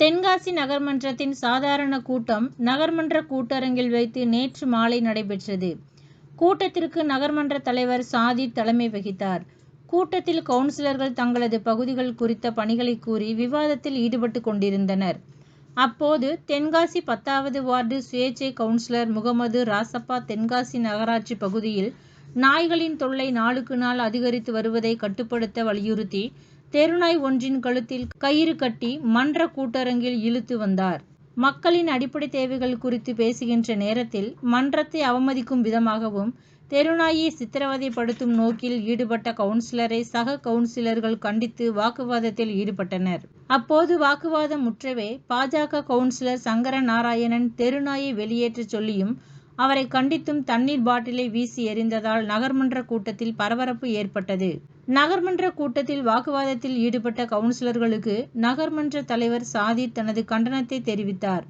தென்காசி நகர்மன்றத்தின் சாதாரண கூட்டம் நகர்மன்ற கூட்டரங்கில் வைத்து நேற்று மாலை நடைபெற்றது. கூட்டத்திற்கு நகர்மன்ற தலைவர் சாதி தலைமை வகித்தார். கூட்டத்தில் கவுன்சிலர்கள் தங்களது பகுதிகள் குறித்த பணிகளை கூறி விவாதத்தில் ஈடுபட்டு கொண்டிருந்தனர். அப்போது தென்காசி பத்தாவது வார்டு சுயேச்சை கவுன்சிலர் முகமது ராசப்பா தென்காசி நகராட்சி பகுதியில் நாய்களின் தொல்லை நாளுக்கு நாள் அதிகரித்து வருவதை கட்டுப்படுத்த வலியுறுத்தி தெருநாய் ஒன்றின் கழுத்தில் கயிறு கட்டி மன்ற கூட்டரங்கில் இழுத்து வந்தார். மக்களின் அடிப்படை தேவைகள் குறித்து பேசுகின்ற நேரத்தில் மன்றத்தை அவமதிக்கும் விதமாகவும் தெருநாயை சித்திரவதைப்படுத்தும் நோக்கில் ஈடுபட்ட கவுன்சிலரை சக கவுன்சிலர்கள் கண்டித்து வாக்குவாதத்தில் ஈடுபட்டனர். அப்போது வாக்குவாதம் முற்றவே பா. ஜ. கவுன்சிலர் சங்கரநாராயணன் தெருநாயை வெளியேற்றச் சொல்லியும் அவரை கண்டித்தும் தண்ணீர் பாட்டிலை வீசி எறிந்ததால் நகர்மன்ற கூட்டத்தில் பரபரப்பு ஏற்பட்டது. நகர்மன்ற கூட்டத்தில் வாக்குவாதத்தில் ஈடுபட்ட கவுன்சிலர்களுக்கு நகர்மன்ற தலைவர் சாதிர் தனது கண்டனத்தை தெரிவித்தார்.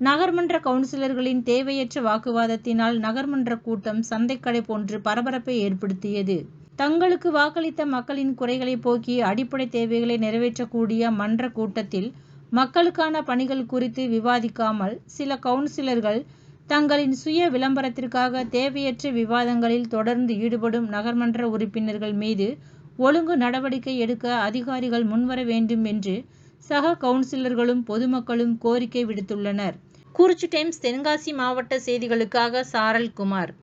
நகர்மன்ற கவுன்சிலர்களின் தேவையற்ற வாக்குவாதத்தினால் நகர்மன்ற கூட்டம் சந்தைக்கடை போன்று பரபரப்பை ஏற்படுத்தியது. தங்களுக்கு வாக்களித்த மக்களின் குறைகளை போக்கி அடிப்படை தேவைகளை நிறைவேற்றக்கூடிய மன்ற கூட்டத்தில் மக்களுக்கான பணிகள் குறித்து விவாதிக்காமல் சில கவுன்சிலர்கள் தங்களின் சுய விளம்பரத்திற்காக தேவையற்ற விவாதங்களில் தொடர்ந்து ஈடுபடும் நகர்மன்ற உறுப்பினர்கள் மீது ஒழுங்கு நடவடிக்கை எடுக்க அதிகாரிகள் முன்வர வேண்டும் என்று சக கவுன்சிலர்களும் பொதுமக்களும் கோரிக்கை விடுத்துள்ளனர். குறிச்சி டைம்ஸ் தென்காசி மாவட்ட செய்திகளுக்காக சாரல்குமார்